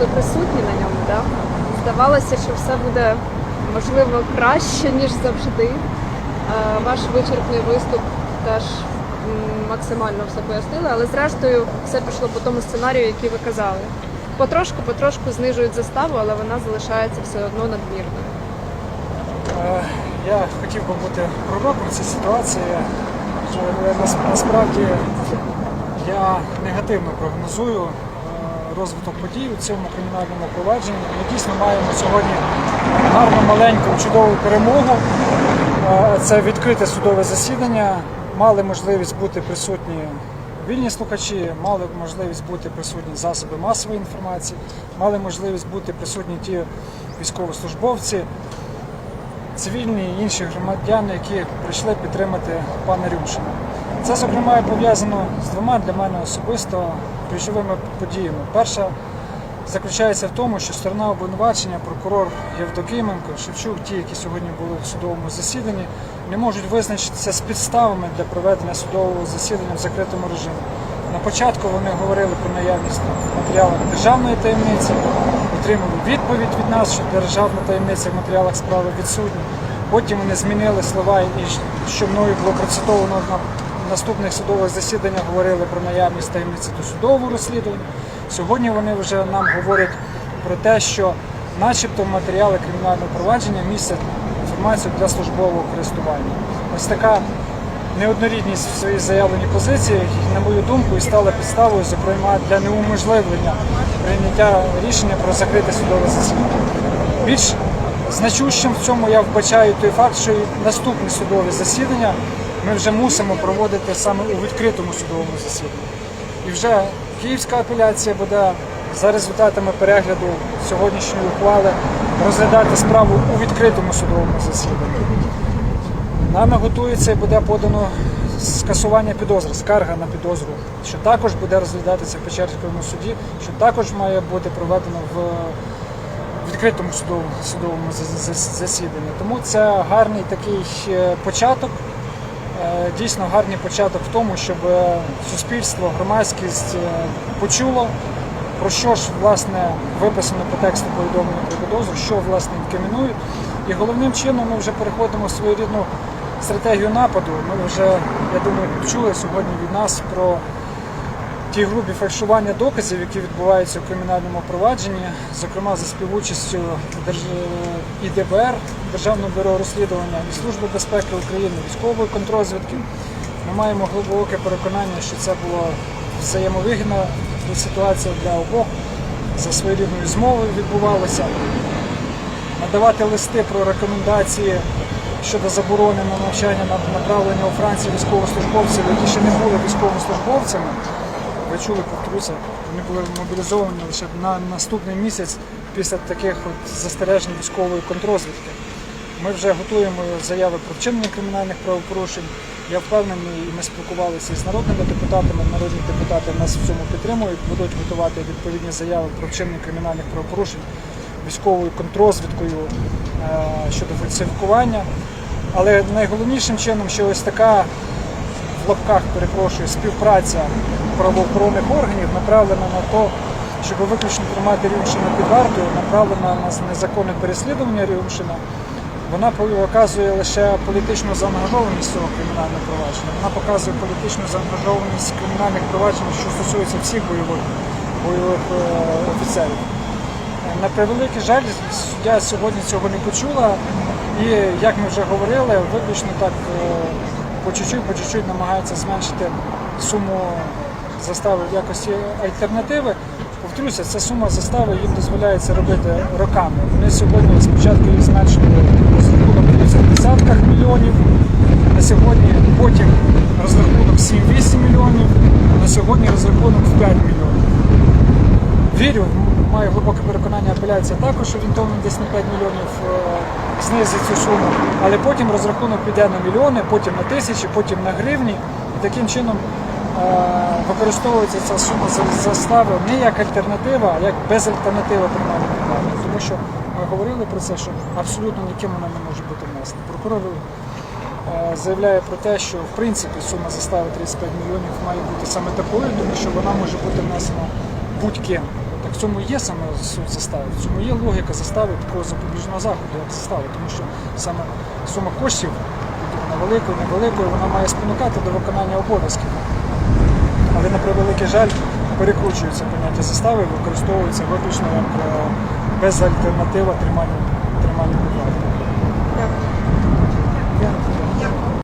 були присутні на ньому. Да? Здавалося, що все буде можливо краще, ніж завжди. Е, Ваш вичерпний виступ теж максимально все пояснили, але зрештою все пішло по тому сценарію, який ви казали. Потрошку, потрошку знижують заставу, але вона залишається все одно надмірною. Е, Я хотів би бути пророком цій ситуації. Насправді я негативно прогнозую е, розвиток подій у цьому кримінальному провадженні. Ми дійсно маємо сьогодні гарну, маленьку, чудову перемогу. Це відкрите судове засідання. Мали можливість бути присутні вільні слухачі, мали можливість бути присутні засоби масової інформації, мали можливість бути присутні ті військовослужбовці, цивільні і інші громадяни, які прийшли підтримати пана Рюмшина. Це, зокрема, пов'язано з двома для мене особисто ключовими подіями. Перша заключається в тому, що сторона обвинувачення, прокурор Євдокименко, Шевчук, ті, які сьогодні були в судовому засіданні, не можуть визначитися з підставами для проведення судового засідання в закритому режимі. На початку вони говорили про наявність матеріалів державної таємниці, отримали відповідь від нас, що державна таємниця в матеріалах справи відсутня. Потім вони змінили слова, і що мною було процитовано на наступних судових засіданнях говорили про наявність таємниці до судового розслідування. Сьогодні вони вже нам говорять про те, що начебто матеріали кримінального провадження містять інформацію для службового користування. Ось така неоднорідність в своїй заявленій позиції, на мою думку, і стала підставою, зокрема, для неуможливлення прийняття рішення про закрите судове засідання. Більш значущим в цьому я вбачаю той факт, що і наступні судові засідання ми вже мусимо проводити саме у відкритому судовому засіданні. І вже Київська апеляція буде за результатами перегляду сьогоднішньої ухвали розглядати справу у відкритому судовому засіданні. Нами готується і буде подано скасування підозри, скарга на підозру, що також буде розглядатися в Печерському суді, що також має бути проведено в відкритому судовому, судовому за- за- засіданні. Тому це гарний такий початок, дійсно гарний початок в тому, щоб е, суспільство, громадськість е, почуло, про що ж власне виписано по тексту повідомлення про підозру, що власне інкримінують. І головним чином ми вже переходимо в свою рідну стратегію нападу. Ми вже, я думаю, почули сьогодні від нас про ті грубі фальшування доказів, які відбуваються у кримінальному провадженні, зокрема за співучастю Держ- і ДБР, Державного бюро розслідування і Служби безпеки України, військової контрозвідки. Ми маємо глибоке переконання, що це була взаємовигідна ситуація для обох. За своєрідною змовою відбувалося надавати листи про рекомендації щодо заборони на навчання на направлення у Франції військовослужбовців, які ще не були військовослужбовцями. Ви чули, повторюся, вони були мобілізовані лише на наступний місяць після таких от застережень військової контрозвідки. Ми вже готуємо заяви про вчинення кримінальних правопорушень. Я впевнений, і ми спілкувалися з народними депутатами. Народні депутати нас в цьому підтримують, будуть готувати відповідні заяви про вчинення кримінальних правопорушень військовою контрозвідкою е, щодо фальсифікування. Але найголовнішим чином, що ось така лапках перепрошую співпраця правоохоронних органів направлена на те, щоб виключно тримати Рюмшина під вартою, направлена на незаконне переслідування Рюмшина. Вона показує лише політичну заангажованість цього кримінального провадження. Вона показує політичну заангажованість кримінальних проваджень, що стосується всіх бойових, бойових е, офіцерів. На превеликий жаль, я сьогодні цього не почула. І як ми вже говорили, виключно так е, по чуть-чуть, по чуть-чуть намагаються зменшити суму застави в якості альтернативи. Повторюся, ця сума застави їм дозволяється робити роками. Вони сьогодні спочатку їх розрахунок в десятках мільйонів. На сьогодні потім розрахунок 7-8 мільйонів, на сьогодні розрахунок в 5 мільйонів. Вірю, маю глибоке переконання, апеляція також орієнтовно десь на 5 мільйонів е, знизить цю суму, але потім розрахунок піде на мільйони, потім на тисячі, потім на гривні. І таким чином е, використовується ця сума за- застави не як альтернатива, а як безальтернатива кримінальному праву. Тому що ми говорили про це, що абсолютно ніким вона не може бути внесена. Прокурор е, заявляє про те, що в принципі сума застави 35 мільйонів має бути саме такою, тому що вона може бути внесена будь-ким. В цьому є саме суть застави, в цьому є логіка застави такого запобіжного заходу, як застави, тому що саме сума коштів, вона великою, невеликою, вона має спонукати до виконання обов'язків. Але на превеликий жаль перекручується поняття застави, використовується виключно як е, безальтернатива триманню покладу. Дякую.